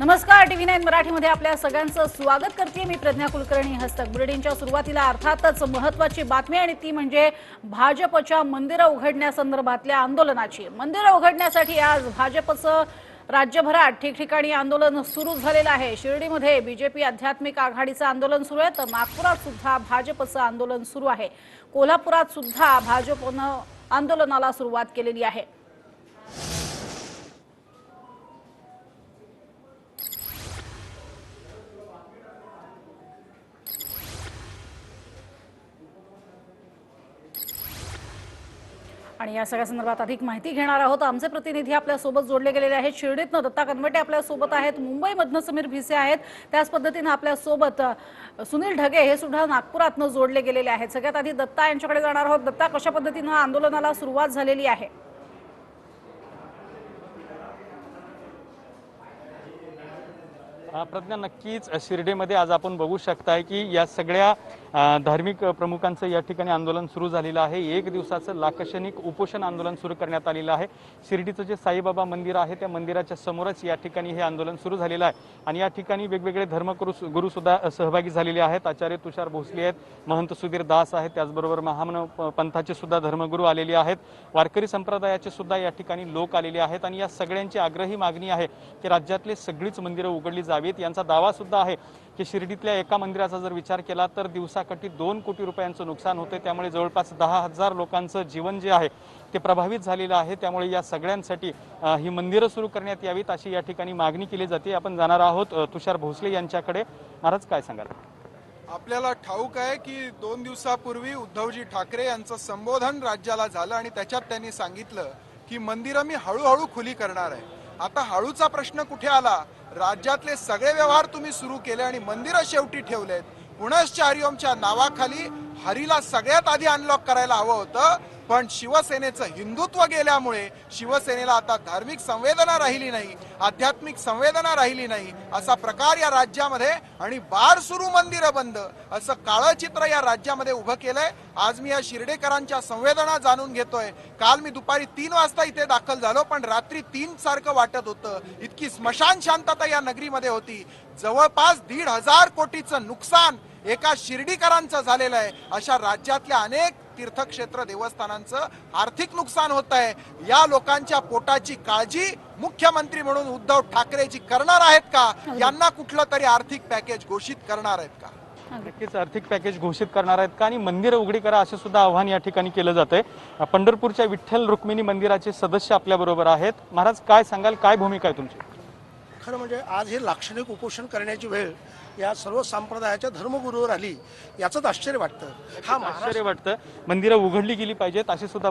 नमस्कार TV nine मराठीमध्ये आपल्या सगळ्यांचं स्वागत करते. मी प्रज्ञा कुलकर्णी हस्तक बुलेटिनच्या सुरुवातीला अर्थातच महत्वाची बातमी आणि ती म्हणजे भाजपच्या मंदिरं उघडण्यासंदर्भातल्या आंदोलनाची. मंदिरं उघडण्यासाठी आज भाजपचं राज्यभरात ठिकठिकाणी आंदोलन सुरू झालेलं आहे. शिर्डीमध्ये बीजेपी आध्यात्मिक आघाडीचं आंदोलन सुरू आहे तर नागपुरात सुद्धा भाजपचं आंदोलन सुरू आहे. कोल्हापुरात सुद्धा भाजपनं आंदोलनाला सुरुवात केलेली आहे. आणि या सगळ्या संदर्भात अधिक माहिती घेणार आहोत. आमचे प्रतिनिधी आपल्यासोबत जोडले गेलेले आहेत. शिर्डीतनं दत्ता कनवटे आपल्यासोबत आहेत. मुंबईमधनं समीर भिसे आहेत. त्याच पद्धतीनं आपल्यासोबत सुनील ढगे हे सुद्धा नागपुरातनं जोडले गेलेले आहेत. सगळ्यात आधी दत्ता यांच्याकडे जाणार आहोत. दत्ता कशा पद्धतीनं आंदोलनाला सुरुवात झालेली आहे? प्रज्ञा नक्कीच शिर्डीमध्ये आज आपण बघू शकताय की या सगळ्या धार्मिक प्रमुखांचं या ठिकाणी आंदोलन सुरू झालेलं आहे. एक दिवसाचं लाक्षणिक उपोषण आंदोलन सुरू करण्यात आलेलं आहे. शिर्डीचं जे साईबाबा मंदिर आहे त्या मंदिराच्या समोरच या ठिकाणी हे आंदोलन सुरू झालेलं आहे. आणि या ठिकाणी वेगवेगळे धर्मगुरू गुरुसुद्धा सहभागी झालेले आहेत. आचार्य तुषार भोसले आहेत महंत सुधीर दास आहेत त्याचबरोबर महामन पंथाचे सुद्धा धर्मगुरू आलेले आहेत. वारकरी संप्रदायाचे सुद्धा या ठिकाणी लोक आलेले आहेत. आणि या सगळ्यांची आग्रही मागणी आहे की राज्यातले सगळीच मंदिरं उघडली जावीत. यांचा दावा सुद्धा आहे की शिर्डीतल्या एका मंदिराचा जर विचार केला तर दिवसाकाठी दोन कोटी रुपयांचं नुकसान होते. त्यामुळे जवळपास दहा हजार लोकांचं जीवन जे आहे ते प्रभावित झालेलं आहे. त्यामुळे या सगळ्यांसाठी ही मंदिरं सुरू करण्यात यावीत अशी या ठिकाणी मागणी केली जाते. आपण जाणार आहोत तुषार भोसले यांच्याकडे. महाराज काय सांगाल? आपल्याला ठाऊक आहे की दोन दिवसापूर्वी उद्धवजी ठाकरे यांचं संबोधन राज्याला झालं आणि त्याच्यात त्यांनी सांगितलं की मंदिरं मी हळूहळू खुली करणार आहे. आता हळूचा प्रश्न कुठे आला? राज्यातले सगळे व्यवहार तुम्ही सुरू केले आणि मंदिरं शेवटी ठेवलेत. पुणश्च हरिओमच्या नावाखाली हरीला सगळ्यात आधी अनलॉक करायला हवं होतं. पण शिवसेनेचं हिंदुत्व गेल्यामुळे शिवसेनेला आता धार्मिक संवेदना राहिली नाही आध्यात्मिक संवेदना राहिली नाही असा प्रकार या राज्यामध्ये आणि बार सुरू मंदिरं बंद असं काळं चित्र या राज्यामध्ये उभं केलंय. आज मी या शिर्डेकरांच्या संवेदना जाणून घेतोय. काल मी दुपारी तीन वाजता इथे दाखल झालो पण रात्री तीन सारखं वाटत होतं. इतकी स्मशान शांतता या नगरीमध्ये होती. जवळपास दीड हजार कोटीचं नुकसान एका शिर्डीकरांचं झालेलं आहे. अशा राज्यातल्या अनेक तीर्थक्षेत्र देवस्थानांचं आर्थिक नुकसान होत आहे. या लोकांच्या पोटाची काळजी मुख्यमंत्री म्हणून उद्धव ठाकरेजी करणार आहेत का? यांना कुठलं तरी आर्थिक पॅकेज घोषित करणार आहेत का? नक्कीच आर्थिक पॅकेज घोषित करणार आहेत का? आणि मंदिरं उघडी करा असे सुद्धा आव्हान या ठिकाणी केलं जात आहे पंढरपूरच्या विठ्ठल रुक्मिणी मंदिराचे सदस्य आपल्या बरोबर आहेत. महाराज काय सांगाल? काय भूमिका आहे तुमची? खरं म्हणजे आज हे लाक्षणिक उपोषण करण्याची वेळ या सर्व संप्रदायाच्या धर्मगुरूवर आली याचंच आश्चर्य वाटतं. हा आश्चर्य वाटतं. मंदिरं उघडली गेली पाहिजेत अशी सुद्धा